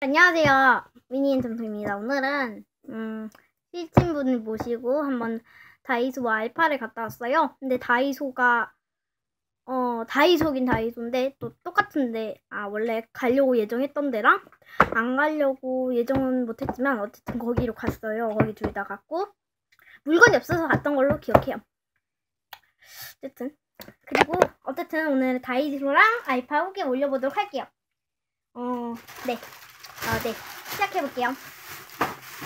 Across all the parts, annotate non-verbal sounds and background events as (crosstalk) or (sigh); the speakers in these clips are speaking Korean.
안녕하세요. 미니인 점수입니다. 오늘은 음, 실친분을 모시고 한번 다이소 알파를 갔다 왔어요. 근데 다이소가 어 다이소긴 다이소인데 또 똑같은데 아 원래 가려고 예정했던 데랑 안 가려고 예정은 못했지만 어쨌든 거기로 갔어요. 거기 둘 다 갔고 물건이 없어서 갔던 걸로 기억해요. 어쨌든 그리고 어쨌든 오늘 다이소랑 알파 후기 올려보도록 할게요. 어 네. 아, 네. 시작해볼게요.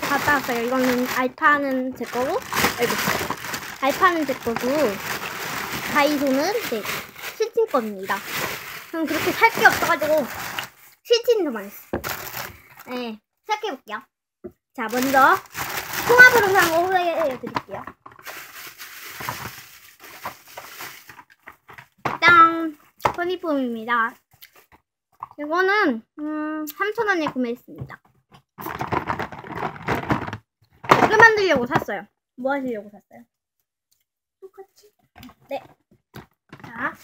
갔다 왔어요. 이거는 알파는 제 거고, 아이고. 알파는 제 거고, 다이소는 네, 실친 겁니다. 저는 그렇게 살 게 없어가지고, 많이 했어요. 네, 시작해볼게요. 자, 먼저, 통합으로 산 거 소개해드릴게요. 짠! 소니폼입니다. 이거는 음, 3,000원에 구매했습니다. 이거 만들려고 샀어요. 뭐 하시려고 샀어요? 똑같이? 네. 자,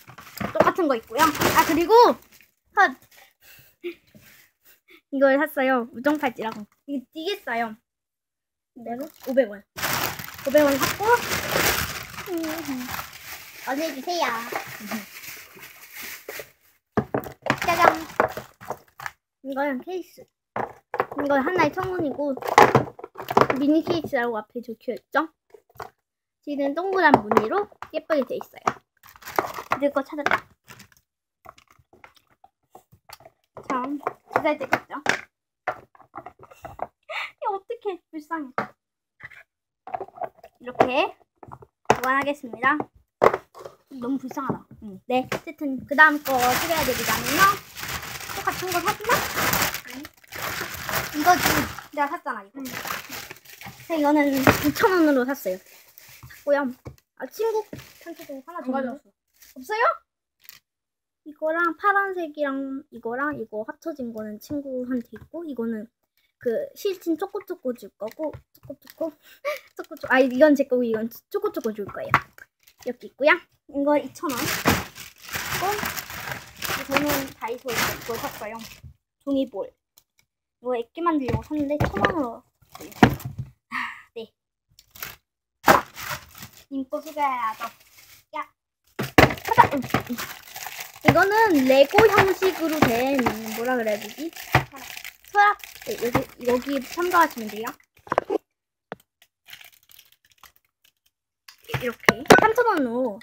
똑같은 거 있고요. 아, 그리고 헛. (laughs) 이걸 샀어요. 우정 팔찌라고. 이게 되게 싸요. 내가 500원. 500원 샀고 어디 주세요. 짜잔. 이거는 케이스. 이건 하나의 천원이고 미니 케이스라고 앞에 적혀있죠? 뒤는 동그란 무늬로 예쁘게 돼 있어요. 이거 찾았다. 참, 두살 되겠죠? (laughs) 이거 어떡해, 불쌍해. 이렇게 보관하겠습니다. 너무 불쌍하다. 응. 네, 어쨌든 그 다음 거 소개해드리자면요. 똑같은 거 샀나? 아니. 이거지. 내가 샀잖아, 이거. 네, 이거는 2,000원으로 샀어요. 샀고요. 아, 친구 편지도 하나 더 가져왔어. 없어요? 이거랑 파란색이랑 이거랑 이거 합쳐진 거는 친구한테 있고 이거는 그 실친 쪼꼬쪼꼬 줄 거고 쪼꼬쪼꼬 쪼꼬쪼 (laughs) 아 이건 제 거고 이건 쪼꼬쪼꼬 줄 거예요. 이렇게 있고요. 이거 2,000원. 그리고 저는 다이소에서 이거 샀어요. 종이볼. 이거 액기 만들려고 샀는데 1,000원으로. 네. 인포 소개해야죠. 야. 가자. 응, 응. 이거는 레고 형식으로 된 뭐라 그래야 되지? 서랍. 네, 여기 여기 참가하시면 돼요. 이렇게 3,000원으로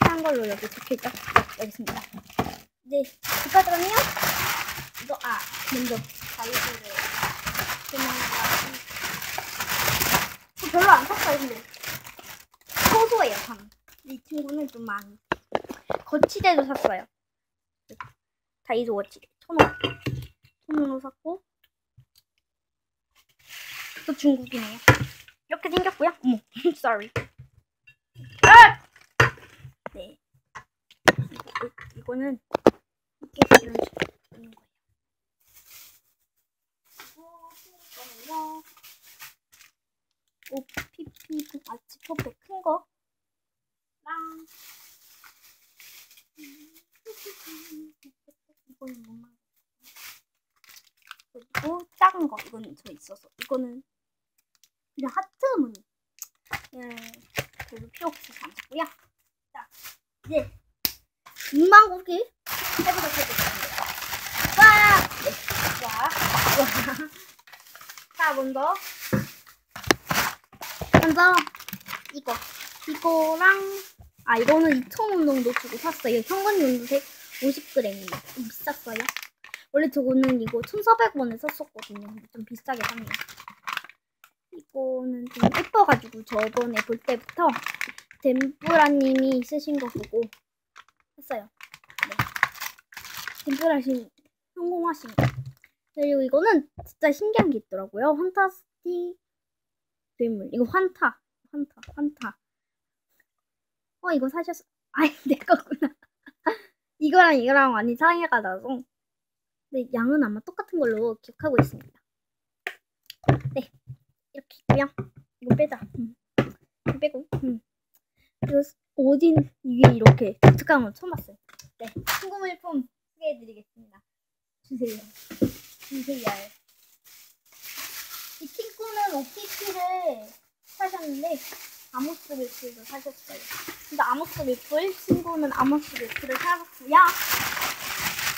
한 걸로 여기 적혀있죠? 여기 있습니다. 네, 이거거든요. 이거, 아, 먼저 다이소를 그냥 별로 안 샀어요, 근데. 소소해요, 저는. 이 친구는 좀 많이. 거치대도 샀어요. 다이소 거치대. 천 원. 천 원으로 샀고. 또 중국이네요. 이렇게 생겼고요. 어머, (laughs) sorry. 아! 네. 이거, 이거는 이렇게 이런 식으로 있는 거예요. 그리고 이거는요. OPP 아 지퍼백 큰 거. 랑 이거는 못 만들었어. 그리고 작은 거 이거는 저 있어서 이거는 그냥 하트 무늬. 예, 별로 필요 없어서 안 샀고요. 자, 이제 2만 고기 해보도록 하겠습니다. 와! 네, 자, 와. (laughs) 자, 먼저 먼저 이거 이거랑 아 이거는 2,000원 정도 주고 샀어요. 현관 연두색 50g입니다. 좀 비쌌어요. 원래 저거는 이거 1,400원에 샀었거든요. 좀 비싸게 샀네요. 이거는 좀 예뻐가지고 저번에 볼 때부터 덴뿌라님이 쓰신 거 보고 샀어요. 네. 덴뿌라님 성공하신 거. 그리고 이거는 진짜 신기한 게 있더라고요. 환타스틱 괴물. 이거 환타. 환타. 환타. 어, 이거 사셨어. 아니, (laughs) 내 거구나. (laughs) 이거랑 이거랑 많이 차이가 나서. 근데 양은 아마 똑같은 걸로 기억하고 있습니다. 네. 이렇게 있고요. 이거 빼자. 음. 이거 빼고. 음. 이거 어딘 이게 이렇게 독특한 건 처음 봤어요. 네. 친구 물품 소개해드리겠습니다. 주세요. VAR. 이 친구는 OPP를 사셨는데 아모스 리플도 사셨어요. 근데 아모스 리플 친구는 아모스 리플을 사셨고요.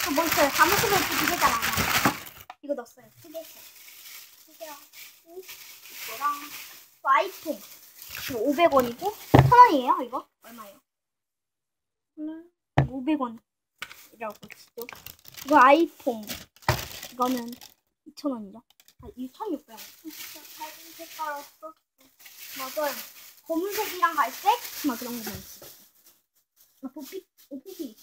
또뭐 있어요? 아모스 리플 두 개잖아. 이거 넣었어요. 두 개. 두 개랑 이거랑 또 아이폰. 이거 500원이고 1000원이에요. 이거 얼마예요? 500원이라고 치죠. 이거 아이폰. 이거는 2,000원이죠. 아, 2,600원. 진짜 밝은 색깔었어. 맞아요. 검은색이랑 갈색? 막 그런 거 많지. 아, OP, OPP.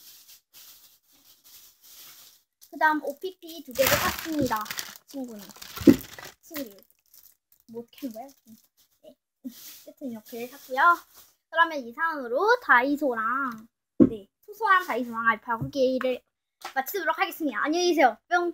그 다음 OPP 두 개를 샀습니다. 친구는. 친구. 뭐 하는 거야? 네. 여튼 이렇게 샀고요. 그러면 이상으로 다이소랑, 네, 소소한 다이소랑 알파 후기를 마치도록 하겠습니다. 안녕히 계세요. 뿅.